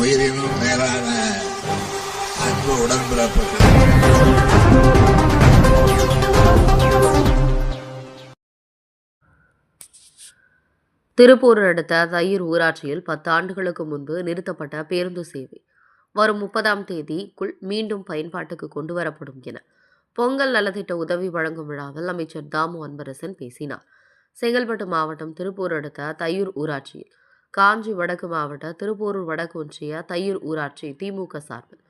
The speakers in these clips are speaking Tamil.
உயிரினும் மேலான அன்பு உடன்பிறப்புகள். திருப்பூர் அடுத்த தயிர் ஊராட்சியில் பத்து ஆண்டுகளுக்கு முன்பு நிறுத்தப்பட்ட பேருந்து சேவை. வரும் முப்பதாம் தேதிக்குள் மீண்டும் பயன்பாட்டுக்கு கொண்டு வரப்படும் என பொங்கல் நலத்திட்ட உதவி வழங்கும் விழாவில் அமைச்சர் தாமு அன்பரசன் பேசினார். செங்கல்பட்டு மாவட்டம் திருப்பூர் அடுத்த தயிர் ஊராட்சியில் காஞ்சி வடக்கு மாவட்ட திருப்போரூர் வடக்கு ஒன்றிய தையூர் ஊராட்சி திமுக சார்பில்.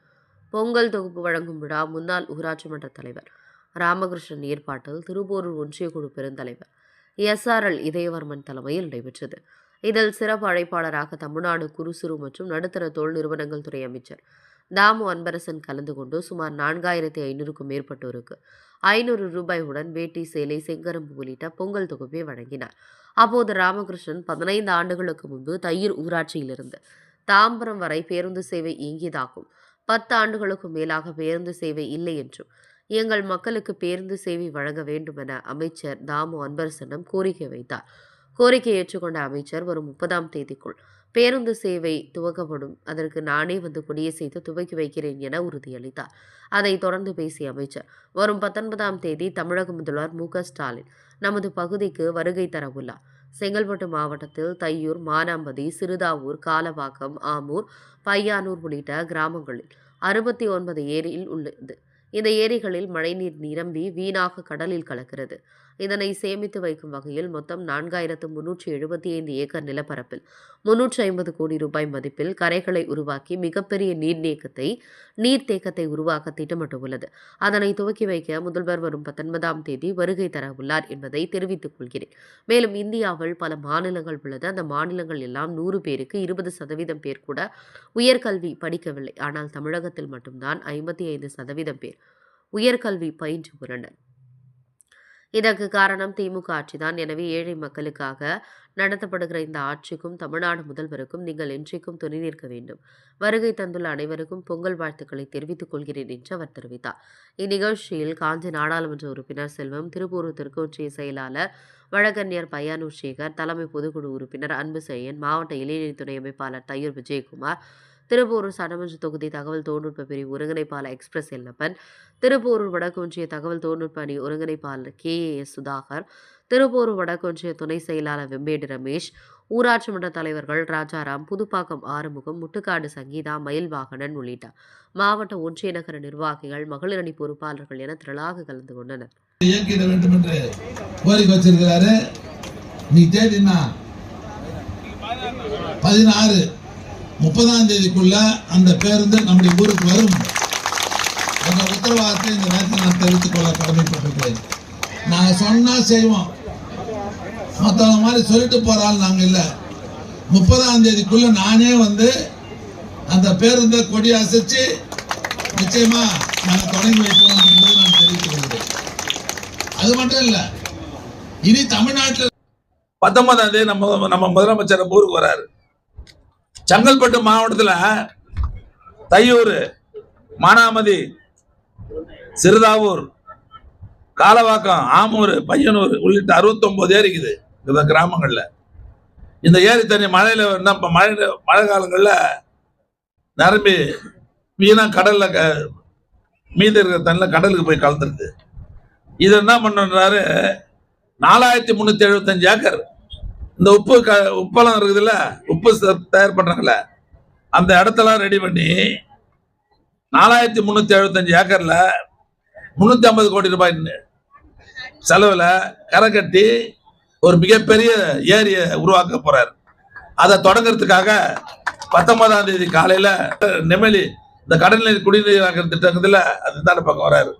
பொங்கல் தொகுப்பு வழங்கும் விழா முன்னாள் ஊராட்சி மன்ற தலைவர் ராமகிருஷ்ணன் ஏற்பாட்டில் திருப்பூரூர் ஒன்றிய குழு பெருந்தலைவர் எஸ்ஆர்எல் இதயவர்மன் தலைமையில் நடைபெற்றது. இதில் சிறப்பு அழைப்பாளராக தமிழ்நாடு குறுசிறு மற்றும் நடுத்தர தொழில் நிறுவனங்கள் துறை அமைச்சர் தாமு அன்பரசன் கலந்து கொண்டு சுமார் நான்காயிரத்தி ஐநூறுக்கும் மேற்பட்டோருக்கு ஐநூறு ரூபாயுடன் வேட்டி சேலை செங்கரும்பு உள்ளிட்ட பொங்கல் தொகுப்பை வழங்கினார். அப்போது ராமகிருஷ்ணன் பதினைந்து ஆண்டுகளுக்கு முன்பு தயிர் ஊராட்சியிலிருந்து தாம்பரம் வரை பேருந்து சேவை இயங்கியதாகும். பத்து ஆண்டுகளுக்கும் மேலாக பேருந்து சேவை இல்லை என்றும் எங்கள் மக்களுக்கு பேருந்து சேவை வழங்க வேண்டும் என அமைச்சர் தாமு அன்பரசனிடம் கோரிக்கை வைத்தார். கோரிக்கை ஏற்றுக்கொண்ட அமைச்சர் வரும் முப்பதாம் தேதிக்குள் பேருந்து சேவை துவக்கப்படும் அதற்கு நானே வந்து கொடியசைத்து துவக்கி வைக்கிறேன் என உறுதியளித்தார். அதைத் தொடர்ந்து பேசிய அமைச்சர் வரும் பத்தொன்பதாம் தேதி தமிழக முதல்வர் மு ஸ்டாலின் நமது பகுதிக்கு வருகை தரவுள்ளார் செங்கல்பட்டு மாவட்டத்தில் தையூர் மானாம்பதி சிறுதாவூர் காலவாக்கம் ஆமூர் பையானூர் உள்ளிட்ட கிராமங்களில் அறுபத்தி ஒன்பது ஏரியில் உள்ளது. இந்த ஏரிகளில் மழைநீர் நிரம்பி வீணாக கடலில் கலக்கிறது. இதனை சேமித்து வைக்கும் வகையில் மொத்தம் நான்காயிரத்து முன்னூற்றி எழுபத்தி ஐந்து ஏக்கர் நிலப்பரப்பில் முன்னூற்றி ஐம்பது கோடி ரூபாய் மதிப்பில் கரைகளை உருவாக்கி மிகப்பெரிய நீர்நீக்கத்தை நீர்த்தேக்கத்தை உருவாக்க திட்டமிட்டுள்ளது. அதனை துவக்கி வைக்க முதல்வர் வரும் பத்தொன்பதாம் தேதி வருகை தர உள்ளார் என்பதை தெரிவித்துக் கொள்கிறேன். மேலும் இந்தியாவில் பல மாநிலங்கள் உள்ளது. அந்த மாநிலங்கள் எல்லாம் நூறு பேருக்கு இருபது சதவீதம் பேர் கூட உயர்கல்வி படிக்கவில்லை. ஆனால் தமிழகத்தில் மட்டும்தான் ஐம்பத்தி ஐந்து சதவீதம் பேர் உயர்கல்வி பயின்று உள்ளனர். இதற்கு காரணம் திமுக ஆட்சிதான். எனவே ஏழை மக்களுக்காக நடத்தப்படுகிற இந்த ஆட்சிக்கும் தமிழ்நாடு முதல்வருக்கும் நீங்கள் என்றைக்கும் துணை நிற்க வேண்டும். வருகை தந்துள்ள அனைவருக்கும் பொங்கல் வாழ்த்துக்களை தெரிவித்துக் கொள்கிறேன் என்று அவர் தெரிவித்தார். இந்நிகழ்ச்சியில் காஞ்சி நாடாளுமன்ற உறுப்பினர் செல்வம் திருப்பூர் தெற்கொன்றிய செயலாளர் வழக்கறிஞர் பையானூர் சேகர் தலைமை பொதுக்குழு உறுப்பினர் அன்பு செய்யன் மாவட்ட இளைஞர் துணை அமைப்பாளர் தையூர் விஜயகுமார் திருப்பூர் சட்டமன்ற தொகுதி தகவல் தொழில்நுட்ப பிரிவு ஒருங்கிணைப்பாளர் எக்ஸ்பிரஸ் எல்லப்பன் திருப்பூர் வடக்கொன்றிய தகவல் தொழில்நுட்ப அணி ஒருங்கிணைப்பாளர் K A S Sudhakar Thiruporur வடக்கொன்றிய துணை செயலாளர் வெம்பேடு ரமேஷ் ஊராட்சி மன்ற தலைவர்கள் ராஜாராம் புதுப்பாக்கம் ஆறுமுகம் முட்டுக்காடு சங்கீதா மயில்வாகனன் உள்ளிட்ட மாவட்ட ஒன்றிய நகர நிர்வாகிகள் மகளிர் அணி பொறுப்பாளர்கள் என திரளாக கலந்து கொண்டனர். இயக்கிட வேண்டும் என்று கோரிக்கை வச்சிருக்கிறாரு. நீ தேதினா பதினாறு முப்பதாம் தேதிக்குள்ள அந்த பேருந்து நம்முடைய ஊருக்கு வரும் அந்த உத்தரவாதத்தை இந்த நேரத்தில் நான் தெரிவித்துக் கொள்ள கடமைப்பட்டிருக்கிறேன். நாங்கள் சொன்னா செய்வோம். மற்றவங்க மாதிரி சொல்லிட்டு போறாள் நாங்கள் இல்லை. முப்பதாம் தேதிக்குள்ள நானே வந்து அந்த பேருந்தை கொடி அசைச்சு நிச்சயமா நாங்கள் தொடங்கி வைப்போம் என்பதை நான் தெரிவித்துக் கொள்கிறேன். அது மட்டும் இல்லை இனி தமிழ்நாட்டில் பத்தொன்பதாம் தேதி நம்ம நம்ம முதலமைச்சர் ஊருக்கு வராரு. செங்கல்பட்டு மாவட்டத்தில் தையூர் மானாமதி சிறுதாவூர் காலவாக்கம் ஆமூர் பையனூர் உள்ளிட்ட அறுபத்தொம்போது ஏரி இருக்குது இந்த கிராமங்களில். இந்த ஏரி தண்ணி மழையில் என்ன இப்போ மழை மழை காலங்களில் நிரம்பி வீணாக கடலில் க மீதி இருக்கிற தண்ணியில் கடலுக்கு போய் கலந்துருது. இது என்ன பண்ணுறாரு? நாலாயிரத்தி முந்நூற்றி எழுபத்தஞ்சு ஏக்கர் இந்த உப்பு க உப்பெல்லாம் இருக்குதுல்ல உப்பு ச- தயார் பண்ணுறாங்கல்ல அந்த இடத்தெல்லாம் ரெடி பண்ணி நாலாயிரத்தி முந்நூற்றி எழுபத்தஞ்சு ஏக்கரில் முந்நூற்றி ஐம்பது கோடி ரூபாய் செலவில் கரை கட்டி ஒரு மிகப்பெரிய ஏரியை உருவாக்க போகிறார் அதை தொடங்கிறதுக்காக பத்தொன்பதாம் தேதி காலையில் நெமலி இந்த கடல் நீர் திட்டங்கிறதுல திட்டத்தில் அதுதான் பக்கம் வராரு.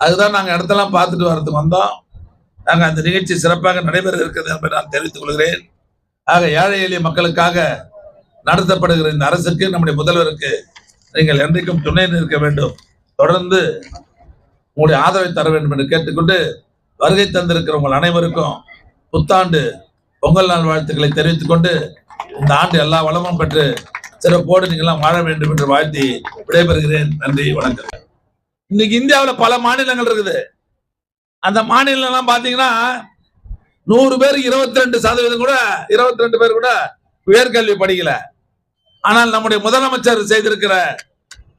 அதுதான் நாங்கள் இடத்தெல்லாம் பார்த்துட்டு வர்றதுக்கு வந்தோம். நாங்கள் அந்த நிகழ்ச்சி சிறப்பாக நடைபெற இருக்கிறது என்பதை நான் தெரிவித்துக் கொள்கிறேன். ஆக ஏழை எளிய மக்களுக்காக நடத்தப்படுகிற இந்த அரசுக்கு நம்முடைய முதல்வருக்கு நீங்கள் என்றைக்கும் துணை நிற்க வேண்டும். தொடர்ந்து உங்களுடைய ஆதரவை தர வேண்டும் என்று கேட்டுக்கொண்டு வருகை தந்திருக்கிற உங்கள் அனைவருக்கும் புத்தாண்டு பொங்கல் நாள் வாழ்த்துக்களை தெரிவித்துக் கொண்டு இந்த ஆண்டு எல்லா வளமும் பெற்று சிறப்போடு நீங்கள்லாம் வாழ வேண்டும் என்று வாழ்த்தி விடைபெறுகிறேன். நன்றி வணக்கம். இன்னைக்கு இந்தியாவில் பல மாநிலங்கள் இருக்குது. அந்த மாநிலம்லாம் பாத்தீங்கன்னா நூறு பேர் இருபத்தி ரெண்டு சதவீதம் கூட இருபத்தி ரெண்டு பேர் கூட உயர்கல்வி படிக்கல. ஆனால் நம்முடைய முதலமைச்சர் செய்திருக்கிற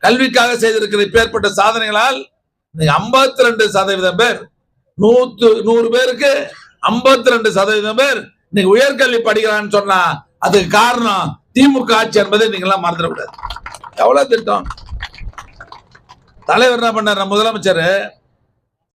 கல்விக்காக செய்திருக்கிற இப்பேற்பட்ட சாதனைகளால் ஐம்பத்தி ரெண்டு சதவீதம் பேர் நூத்து நூறு பேருக்கு ஐம்பத்தி ரெண்டு சதவீதம் பேர் இன்னைக்கு உயர்கல்வி படிக்கிறான்னு சொன்னா அதுக்கு காரணம் திமுக ஆட்சி என்பதை நீங்க எல்லாம் மறந்துடக்கூடாது. எவ்வளவு திட்டம்? தலைவர் என்ன பண்ணார்? முதலமைச்சர்